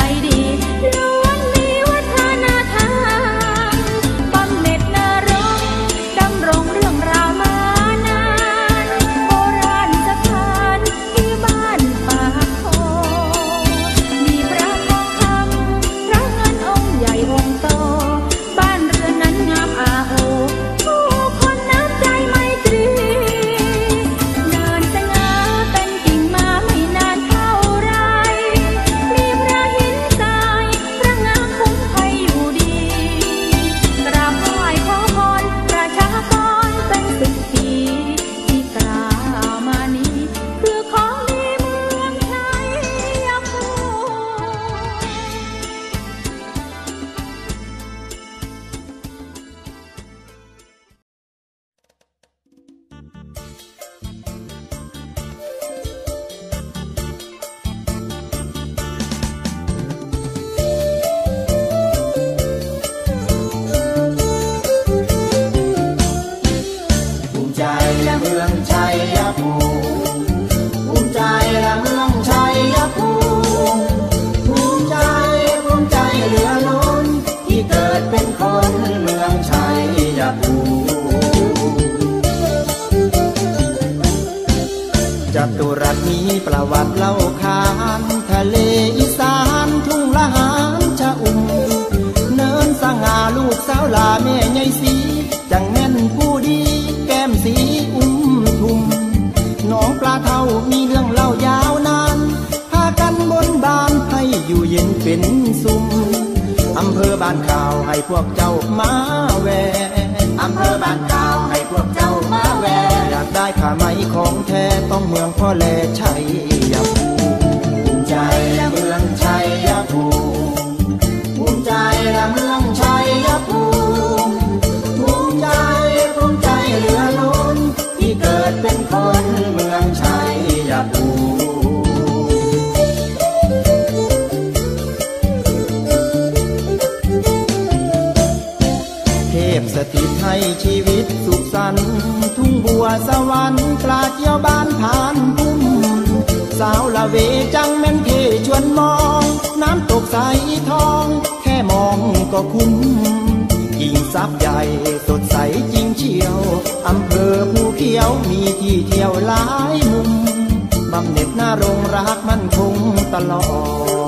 exciting. ตุรัสมีประวัติเล่าขานทะเลอีสานทุ่งละหานชะอุ่มเนินสง่าลูกสาวลาแม่ใหญ่สีจังแม่นผู้ดี แก้มสีอุ้มทุ่มน้องปลาเท่ามีเรื่องเล่ายาวนานพากันบนบานให้อยู่เย็นเป็นสุมอำเภอบ้านข่าวให้พวกเจ้ามาแวอำเภอบ้านข่าวให้พวกเจ้ามาแวอยากได้ขาไหมของแท้ต้อ เมืองพ่อแลชัยยภูมิใจและเมืองชัยภูมิภูมิใจและเมืองชัยภูมิภูมิใจภูมิใจเหลือล้นที่เกิดเป็นคนเมืองชัยภูมิเทพสถิตให้ชีวิตสุขสันต์ วสวรรค์ปลาเจียวบ้านผ่านพุ่มสาวละเวจังแม่นเทชวนมอง น้ำตกใสทอง แค่มองก็คุ้มกิ่งซับใหญ่สดใสจริงเชียวอำเภอภูเขียวมีที่เที่ยวหลายมุมบำเหน็จน่ารงรักมั่นคงตลอ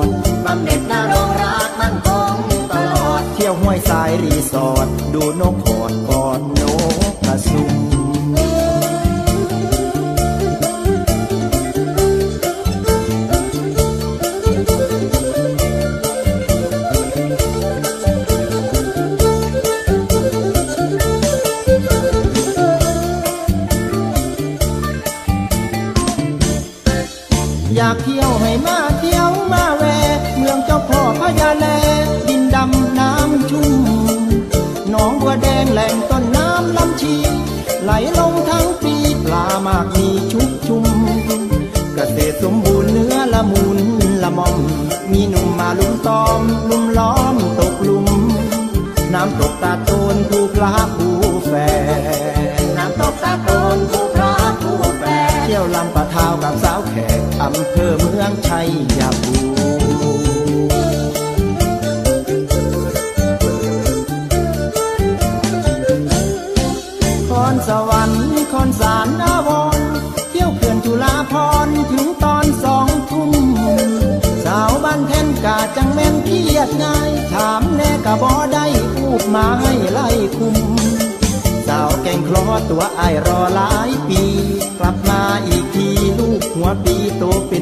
ดบำเหน็จน่ารงรักมั่นคงตลอด เที่ยวห้วยสายรีสอร์ทดูนกขอด งแหล่งต้นน้ำลำชี ไหลลงทั้งปีปลามากมีชุกชุม เกษตรสมบูรณ์เนื้อละมุนละม่อม มีหนุ่มมาลุมตอม ลุมล้อมตกลุม น้ำตกตาโตนภูพระภูแฝน้ำตกตาโตนภูพระภูแฝเที่ยวลำปะทากับสาวแขกอำเภอเมืองชัยยภู สวรรค์คอนสารนาวรเที่ยวเขื่อนจุฬาพรถึงตอนสองทุ่มสาวบ้านแท่นกาจังแม่นเพียดง่าย ถามแน่กะบอได้พูดมาให้ไล่คุม สาวแก่งคลอตัวไอรอหลายปี กลับมาอีกทีลูกหัวปีโตเป็น